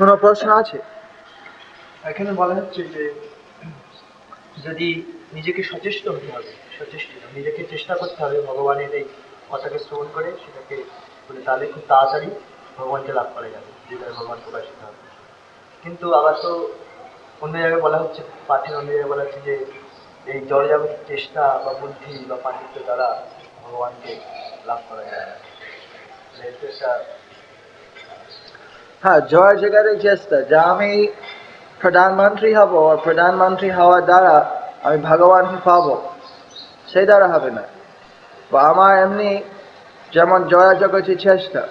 কোনো প্রশ্ন আছে? এখানে বলা হচ্ছে যে, যদি নিজেকে সচেষ্ট হতে হবে, সচেষ্ট নিজেকে চেষ্টা করতে হবে ভগবানের এই কথাকে শ্রবণ করে, সেটাকে বলে তাহলে খুব তাড়াতাড়ি ভগবানকে লাভ করা যাবে হৃদয় ভগবান প্রকাশিত হবে। কিন্তু আবার তো অন্য জায়গায় বলা হচ্ছে, পাঠের অন্য জায়গায় বলা হচ্ছে যে, এই জড়জাগতিক চেষ্টা বা বুদ্ধি বা পাণ্ডিত্য দ্বারা ভগবানকে লাভ করা যায় না। মানে এটা হ্যাঁ জয় জগতের চেষ্টা। যা আমি প্রধানমন্ত্রী হব আর প্রধানমন্ত্রী হওয়ার দ্বারা আমি ভগবানকে পাব, সেই দ্বারা হবে না। বা আমার এমনি যেমন জয়া জগতের চেষ্টা।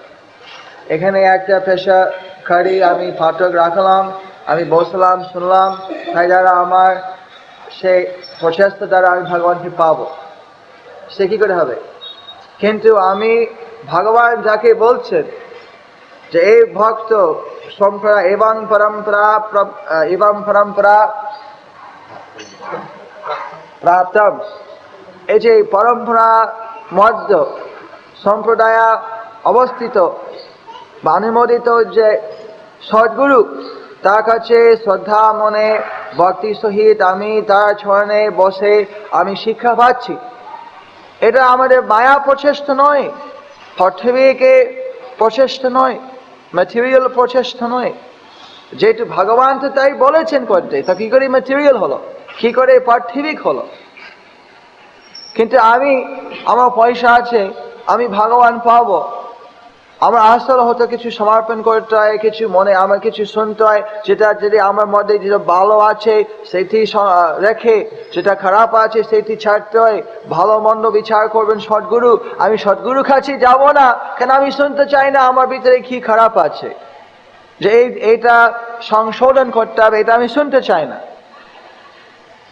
এখানে একটা পেশা করি আমি পাঠক রাখলাম, আমি বসলাম, শুনলাম, তাই দ্বারা আমার সেই প্রচেষ্টা দ্বারা আমি ভগবানকে পাবো। সে কি করে হবে? কিন্তু আমি ভগবান যাকে বলছেন যে এই ভক্ত সম্প্রদায় এবং পরম্পরা, প্র- এবং পরম্পরা প্রাপ্তম। এই যে পরম্পরা মধ্য সম্প্রদায় অবস্থিত, বা যে সদ্গুরু, তার কাছে শ্রদ্ধা মনে, ভক্তি সহিত আমি তার চরণে বসে আমি শিক্ষা পাচ্ছি। এটা আমাদের মায়া প্রচেষ্টা নয় পৃথিবীকে প্রচেষ্টা নয়। ম্যাটেরিয়াল প্রচেষ্টা নয়। যেহেতু ভগবান তো তাই বলেছেন করতে, তা কি করে ম্যাটেরিয়াল হলো? কি করে পার্থিবিক হলো? কিন্তু আমি, আমার পয়সা আছে, আমি ভগবান পাবো। আমার আসল হয়তো কিছু সমর্পণ করতে হয় কিছু মনে, আমার কিছু শুনতে হয় যেটা যদি আমার মধ্যে যেটা ভালো আছে, সেটি রেখে, যেটা খারাপ আছে, সেটি ছাড়তে হয়। ভালো মন্দ বিচার করবেন সদ্গুরু। আমি সদ্গুরু কাছে যাব না। কেন আমি শুনতে চাই না? আমার ভিতরে কি খারাপ আছে? যে এই এইটা সংশোধন করতে হবে, এটা আমি শুনতে চাই না।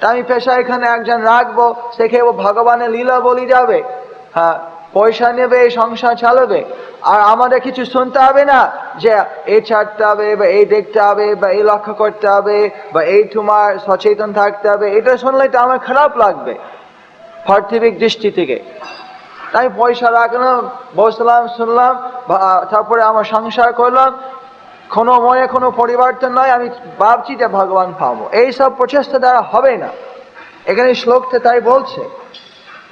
তা আমি পেশা এখানে একজন রাখব সেখানে ও ভগবানের লীলা বলি যাবে। হ্যাঁ পয়সা নেবে সংসার চালাবে। আর আমাদের কিছু শুনতে হবে না যে এই ছাড়তে হবে, বা এই দেখতে হবে, বা এই লক্ষ্য করতে হবে, বা এই তোমার সচেতন থাকতে হবে। এটা শুনলে তো আমার খারাপ লাগবে পার্থিবিক দৃষ্টি থেকে। তাই পয়সা রাখলাম, বসলাম, শুনলাম তারপরে আমার সংসার করলাম। কোনো মনে কোনো পরিবর্তন নয়, আমি ভাবছি যে ভগবান পাবো। এইসব প্রচেষ্টা দ্বারা হবে না। এখানে শ্লোকটা তাই বলছে।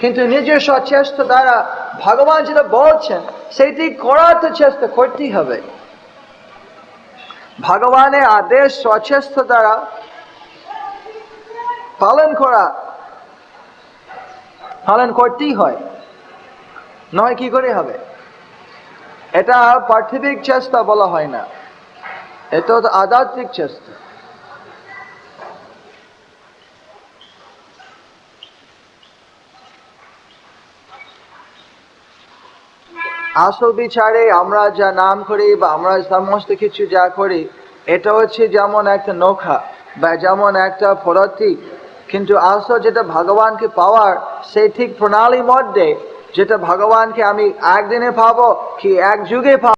কিন্তু নিজের সচেষ্ট দ্বারা ভগবান যেটা বলছেন সেটি করার তো চেষ্টা করতেই হবে। ভগবানের আদেশ সচেষ্ট দ্বারা পালন করা, পালন করতেই হয়। নয় কি করে হবে? এটা পার্থিবিক চেষ্টা বলা হয় না। এটা তো আধ্যাত্মিক চেষ্টা। আসল বিচারে আমরা যা নাম করি বা আমরা সমস্ত কিছু যা করি, এটা হচ্ছে যেমন একটা নৌকা বা যেমন একটা পদ্ধতি। কিন্তু আসল যেটা ভগবানকে পাওয়ার, সেই ঠিক প্রণালীর মধ্যে যেটা ভগবানকে আমি একদিনে পাবো কি এক যুগে পাবো?